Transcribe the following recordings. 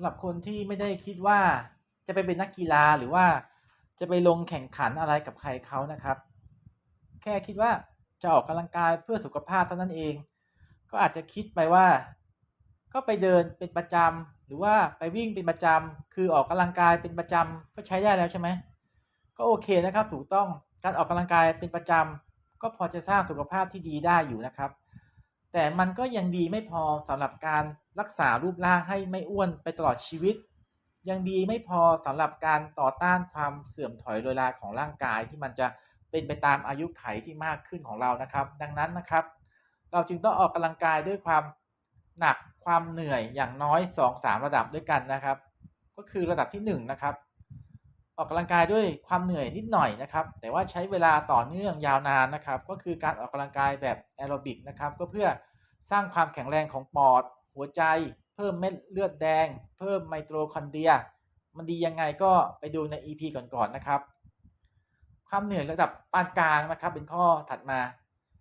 ำหรับคนที่ไม่ได้คิดว่าจะไปเป็นนักกีฬาหรือว่าจะไปลงแข่งขันอะไรกับใครเขานะครับ แค่คิดว่าจะออกกำลังกายเพื่อสุขภาพเท่านั้นเอง ก็อาจจะคิดไปว่า ก็ไปเดินเป็นประจำหรือว่าไปวิ่งเป็นประจำคือออกกำลังกายเป็นประจำก็ใช้ได้แล้วใช่ไหมก็โอเคนะครับถูกต้องการออกกำลังกายเป็นประจำก็พอจะสร้างสุขภาพที่ดีได้อยู่นะครับ แต่มันก็ยังดีไม่พอสำหรับการรักษารูปร่างให้ไม่อ้วนไปตลอดชีวิต ยังดีไม่พอสำหรับการต่อต้านความเสื่อมถอยโดยลาของร่างกายที่มันจะเป็นไปตามอายุไขที่มากขึ้นของเรานะครับ ดังนั้นนะครับ เราจึงต้องออกกำลังกายด้วยความหนักความเหนื่อยอย่างน้อย 2-3 ระดับด้วยกันนะครับ ก็คือระดับที่ 1 นะครับ ออกกำลังกายด้วยความเหนื่อยนิดหน่อยนะครับ แต่ว่าใช้เวลาต่อเนื่องยาวนานนะครับ ก็คือการออกกำลังกายแบบแอโรบิกนะครับ ก็เพื่อสร้างความแข็งแรงของปอด หัวใจ เพิ่มเม็ดเลือดแดง เพิ่มไมโตคอนเดรีย มันดียังไงก็ไปดูใน EP ก่อนๆนะครับ ความเหนื่อยระดับปานกลางนะครับ เป็นข้อถัดมา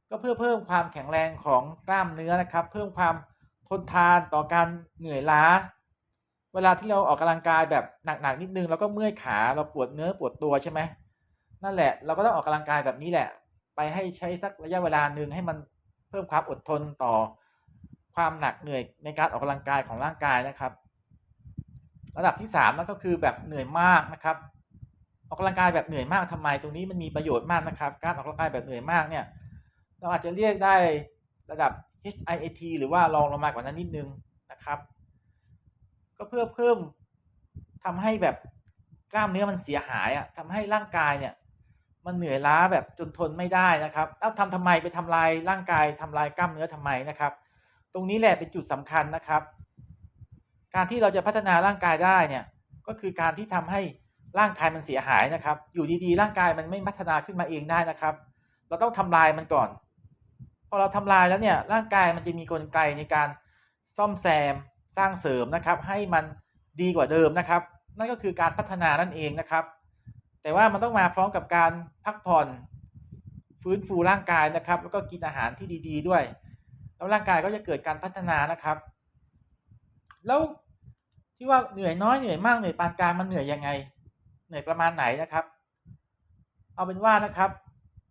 ก็เพื่อเพิ่มความแข็งแรงของกล้ามเนื้อนะครับ เพิ่มความทนทานต่อการเหนื่อยล้า เวลาที่เราออกกำลังกายแบบหนักๆนิดนึงเราก็เมื่อยขาเราปวดเนื้อปวดตัวใช่ไหมนั่นแหละ เราก็ต้องออกกำลังกายแบบนี้แหละ ไปให้ใช้สักระยะเวลาหนึ่งให้มันเพิ่มความอดทนต่อความหนักเหนื่อยในการออกกำลังกายของร่างกายนะครับ ระดับที่3นั่นก็คือแบบเหนื่อยมากนะครับ ออกกำลังกายแบบเหนื่อยมากทำไมตรงนี้มันมีประโยชน์มากนะครับ การออกกำลังกายแบบเหนื่อยมากเนี่ยเราอาจจะเรียกได้ระดับ HIAT หรือว่ารองลงมากว่านั้นนิดนึงนะครับ ก็เพื่อเพิ่มทำให้แบบกล้ามเนื้อมันเสียหายอะทำให้ร่างกายเนี่ย มันเหนื่อยล้าแบบจนทนไม่ได้นะครับแล้วทำทำไมไปทำลายร่างกายทำลายกล้ามเนื้อทำไมนะครับ ตรงนี้แหละเป็นจุดสำคัญนะครับ การที่เราจะพัฒนาร่างกายได้เนี่ยก็คือการที่ทำให้ร่างกายมันเสียหายนะครับ อยู่ดีๆ ร่างกายมันไม่พัฒนาขึ้นมาเองได้นะครับ เราต้องทำลายมันก่อน พอเราทำลายแล้วเนี่ยร่างกายมันจะมีกลไกในการซ่อมแซม สร้างเสริมนะครับให้มันดีกว่าเดิมนะครับ นั่นก็คือการพัฒนานั่นเองนะครับ แต่ว่ามันต้องมาพร้อมกับการพักผ่อนฟื้นฟูร่างกายนะครับ แล้วก็กินอาหารที่ดี ๆ ด้วย แล้วร่างกายก็จะเกิดการพัฒนานะครับ แล้วที่ว่าเหนื่อยน้อยเหนื่อยมากเหนื่อยปานกลางมันเหนื่อยยังไง เหนื่อยประมาณไหนนะครับ เอาเป็นว่านะครับ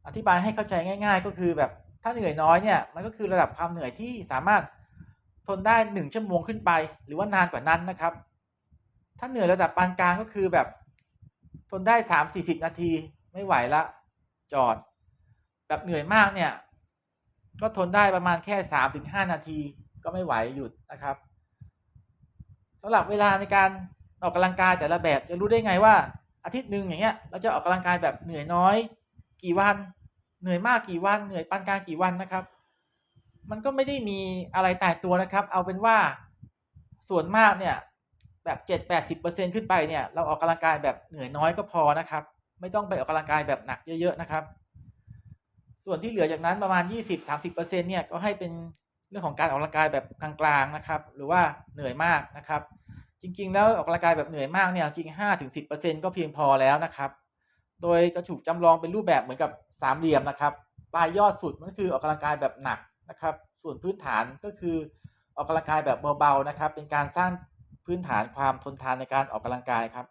อธิบายให้เข้าใจง่าย ๆ ก็คือแบบถ้าเหนื่อยน้อยเนี่ยมันก็คือระดับความเหนื่อยที่สามารถ ทนได้หนึ่งชั่วโมงขึ้นไป หรือว่านานกว่านั้นนะครับ ถ้าเหนื่อยระดับปานกลางก็คือแบบทนได้สามสี่สิบนาทีไม่ไหวละ จอด แบบเหนื่อยมากเนี่ย ก็ทนได้ประมาณแค่สามถึงห้านาทีก็ไม่ไหวหยุดนะครับสำหรับเวลาในการออกกำลังกายแต่ละแบบจะรู้ได้ไงว่า อาทิตย์หนึ่งอย่างเงี้ยเราจะออกกำลังกายแบบเหนื่อยน้อย กี่วัน เหนื่อยมากกี่วัน เหนื่อยปานกลางกี่วันนะครับ มันก็ไม่ได้มีอะไรตายตัวนะครับ เอาเป็นว่าส่วนมากเนี่ยแบบเจ็ดแปดสิบเปอร์เซ็นขึ้นไปเนี่ยเราออกกำลังกายแบบเหนื่อยน้อยก็พอนะครับ ไม่ต้องไปออกกำลังกายแบบหนักเยอะๆนะครับ ส่วนที่เหลือจากนั้นประมาณยี่สิบสามสิบเปอร์เซ็นเนี่ยก็ให้เป็นเรื่องของการออกกำลังกายแบบกลางๆนะครับ หรือว่าเหนื่อยมากนะครับ จริงๆ แล้วออกกำลังกายแบบเหนื่อยมากเนี่ยจริงห้าถึงสิบเปอร์เซ็นก็เพียงพอแล้วนะครับ โดยจะถูกจำลองเป็นรูปแบบเหมือนกับสามเหลี่ยมนะครับปลายยอดสุดมันคือออกกำลังกายแบบหนัก นะครับ ส่วนพื้นฐานก็คือออกกำลังกายแบบเบาๆนะครับ เป็นการสร้างพื้นฐานความทนทานในการออกกำลังกายครับ